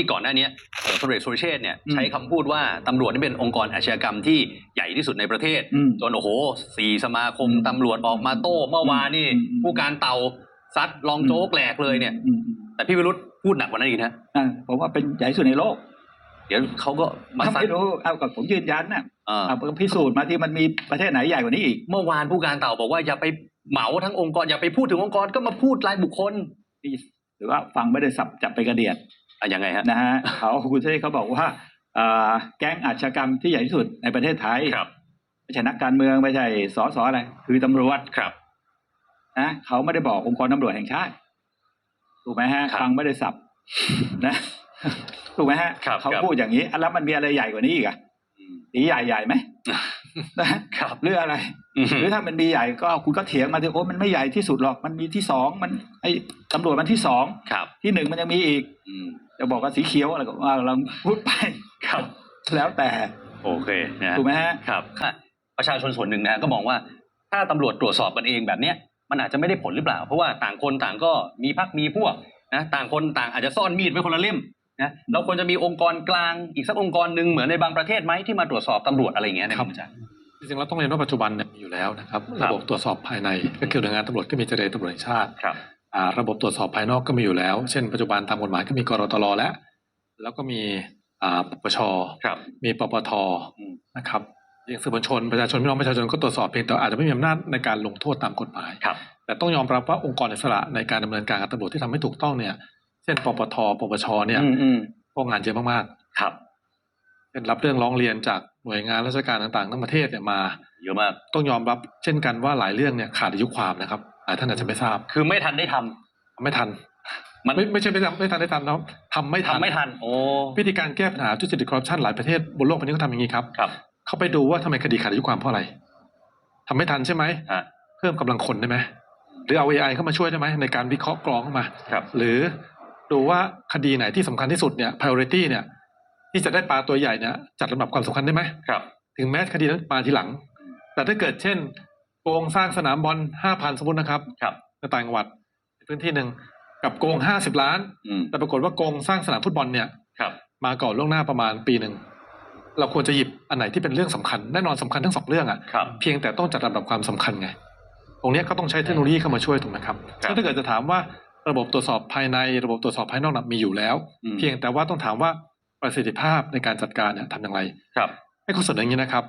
ที่ก่อนหน้าเนี้ยเอ่อพลเอกสุรเชษฐ์เนี่ยอืมใช้คำพูดว่าตำรวจนี่เป็นองค์กรอาชญากรรมที่ใหญ่ที่สุดในประเทศอืมจนโอ้โหสี่สมาคมอืมตำรวจออกมาโต้เมื่อวานนี่อืมอืมผู้การเต่าซัดรองโจ๊กแหลกเลยเนี่ยอืมอืมแต่พี่วิรุธพูดหนักกว่านั้นอีกนะอ่าผมว่าเป็นใหญ่ที่สุดในโลก เดี๋ยวเขาก็มาซัดไม่รู้เอากับผมยืนยันนะเออเอาพิสูจน์มาที่มันมีประเทศไหนใหญ่กว่านี้อีกเมื่อวานผู้การเต่าบอกว่าอย่าไปเหมาทั้งองค์กรอย่าไปพูดถึงองค์กรก็มาพูดรายบุคคลหรือว่าฟังไม่ได้สับจับไปกระเดียด อะยังไงฮะนะฮะเขาคุณเช่เขาบอกว่าอ่าแก๊งอาชญากรรมที่ใหญ่ที่สุดในประเทศไทยครับไม่ใช่นักการเมืองไม่ใช่สสอะไรคือตำรวจครับนะเขาไม่ได้บอกองค์กรตำรวจแห่งชาติถูกไหมฮะครับฟังไม่ได้สับนะถูกไหมฮะครับเขาครับพูดอย่างนี้อะแล้วมันมีอะไรใหญ่กว่านี้อีกอะอืมตีใหญ่ใหญ่ไหมนะครับหรืออะไรอืมหรือถ้ามันมีใหญ่ก็คุณก็เถียงมาเถอะโอ้มันไม่ใหญ่ที่สุดหรอกมันมีที่สองมัน ไอ้ตำรวจมันที่สองครับที่หนึ่งมันยังมีอีกอืม จะบอกว่าสีเขียวอะไรก็ว่าเราพูดไปครับ แล้วแต่โอเคนะฮะถูกไหมฮะครับค่ะประชาชนส่วนหนึ่งนะก็มองว่าถ้าตำรวจตรวจสอบกันเองแบบเนี้ยมันอาจจะไม่ได้ผลหรือเปล่า เพราะว่าต่างคนต่างก็มีพักมีพวกนะต่างคนต่างอาจจะซ่อนมีดไว้คนละเล่มนะเราควรจะมีองค์กรกลางอีกสักองค์กรหนึ่งเหมือนในบางประเทศไหมที่มาตรวจสอบตำรวจอะไรอย่างเงี้ยนะครับอาจารย์จริงๆเราต้องเรียนว่าปัจจุบันเนี่ยมีอยู่แล้วนะครับครับระบบตรวจสอบภายในก็คือหน่วยงานตำรวจก็มีเจรตำรวจแห่งชาติค รับอ่าระบบตรวจสอบภายนอกก็มีอยู่แล้ว เช่นปัจจุบันตามกฎหมายก็มีกรตรแล้ว แล้วก็มีอ่าปปชครับมีปปทอืมนะครับอย่างสื่อมวลชนประชาชนพี่น้องประชาชนก็ตรวจสอบเพียงแต่อาจจะไม่มีอำนาจในการลงโทษตามกฎหมายครับแต่ต้องยอมรับว่าองค์กรอิสระในการดำเนินการกับตำรวจที่ทำให้ถูกต้องเนี่ย เช่นปปทปปชเนี่ยอืมอืมพวกงานเยอะมากครับๆเป็นรับเรื่องร้องเรียนจากหน่วยงานราชการต่างๆ ทั้งประเทศเนี่ยมา เยอะมากต้องยอมรับเช่นกันว่าหลายเรื่องเนี่ยขาดอายุความนะครับ หลายท่านอาจจะไม่ทราบ คือไม่ทันได้ทำไม่ทัน มันไม่ไม่ใช่ไม่ทำไม่ทันได้ทำนะครับทำไม่ทันทำไม่ทัน โอ้ วิธีการแก้ปัญหาทุจริตคอร์รัปชันหลายประเทศบนโลกใบนี้ก็ทำอย่างนี้ครับ ครับ เขาไปดูว่าทำไมคดีขาดอายุความเพราะอะไรทำไม่ทันใช่ไหมฮะ เพิ่มกำลังคนได้ไหมหรือเอา AI เข้ามาช่วยได้ไหมในการวิเคราะห์กรองเข้ามา ครับ หรือดูว่าคดีไหนที่สำคัญที่สุดเนี่ย priority เนี่ย ที่จะได้ปลาตัวใหญ่เนี่ยจัดลำดับความสำคัญได้ไหม ครับ ถึงแม้คดีนั้นมาทีหลัง แต่ถ้าเกิดเช่นโก งสร้างสนามบอลห้าพันสมมตินะครับครับในต่างจังหวัดในพื้นที่หนึ่งกับโกงห้าสิบล้านอืมแต่ปรากฏว่าโกงสร้างสนามฟุตบอลเนี่ยครับมาก่อนล่วงหน้าประมาณปีหนึ่งเราควรจะหยิบอันไหนที่เป็นเรื่องสำคัญแน่นอนสำคัญทั้งสองเรื่องอะครับเพียงแต่ต้องจัดลำดับความสำคัญไง ตรงเนี้ยก็ต้องใช้เทคโนโลยีเข้ามาช่วยถูกไหมครับครับถ้าเกิดจะถามว่าระบบตรวจสอบภายในระบบตรวจสอบภายนอกน่ะมีอยู่แล้วอืมเพียงแต่ว่าต้องถามว่าประสิทธิภาพในการจัดการเนี่ยทำอย่างไร ครับ ให้คุณเสนออย่างนี้นะครับ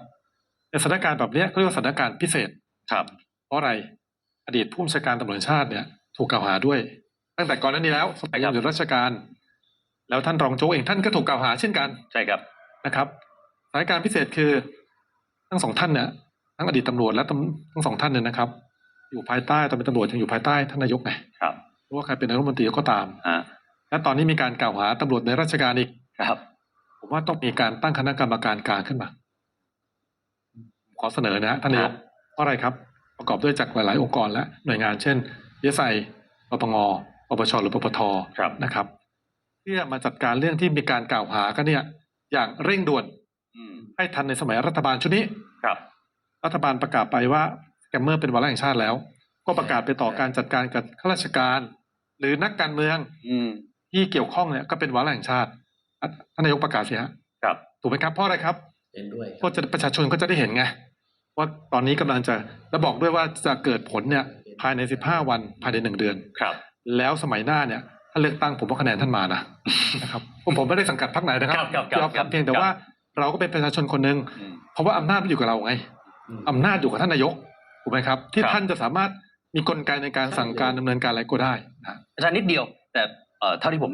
ในสถานการณ์แบบเนี้ยเขาเรียกว่าสถานการณ์พิเศษ ครับ เพราะอะไรอดีตผู้บัญชาการตำรวจแห่งชาติเนี่ย ถูกกล่าวหาด้วย ตั้งแต่ก่อนหน้านี้แล้วสมัยยังอยู่ราชการ แล้วท่านรองโจ๊กเองท่านก็ถูกกล่าวหาเช่นกันใช่ครับนะครับสถานการณ์พิเศษคือทั้งสองท่านเนี่ยทั้งอดีตตำรวจและตำทั้งสองท่านเนี่ยนะครับ อยู่ภายใต้ตอนเป็นตำรวจยังอยู่ภายใต้ท่านนายกไงครับเพราะว่าใครเป็นนายกรัฐมนตรีก็ตามฮะและตอนนี้มีการกล่าวหาตำรวจในราชการอีกครับ ผมว่าต้องมีการตั้งคณะกรรมการกลางขึ้นมา ขอเสนอนะท่านนายก เพราะอะไรครับ ประกอบด้วยจากหลาย ๆ องค์กรและหน่วยงานเช่นยสไอปปงปปชหรือปปทครับนะครับ เพื่อมาจัดการเรื่องที่มีการกล่าวหากันเนี่ย อย่างเร่งด่วนอืมให้ทันในสมัยรัฐบาลชุดนี้ครับ รัฐบาลประกาศไปว่าสแกมเมอร์เป็นวาระแห่งชาติแล้ว ก็ประกาศไปต่อการจัดการกับข้าราชการ หรือนักการเมือง อืมที่เกี่ยวข้องเนี่ยก็เป็นวาระแห่งชาติอะท่านนายกประกาศสิฮะครับ ถูกไหมครับเพราะอะไรครับ เห็นด้วยเพราะจะประชาชนก็จะได้เห็นไง ว่าตอนนี้กำลังจะแล้วบอกด้วยว่าจะเกิดผลเนี่ยภายใน15วันภายในหนึ่งเดือนครับ แล้วสมัยหน้าเนี่ยถ้าเลือกตั้งผมว่าคะแนนท่านมานะนะครับผมผมไม่ได้สังกัดพรรคไหนนะครับครับครับครับยอมครับเพียงแต่ว่าเราก็เป็นประชาชนคนหนึ่งอืมเพราะว่าอำนาจมันอยู่กับเราไงอืมอำนาจอยู่กับท่านนายกถูกไหมครับ ที่ครับท่านจะสามารถมีกลไกในการสั่งการดำเนินการอะไรก็ได้นะอาจารย์นิดเดียว แต่เอ่อเท่าที่ผม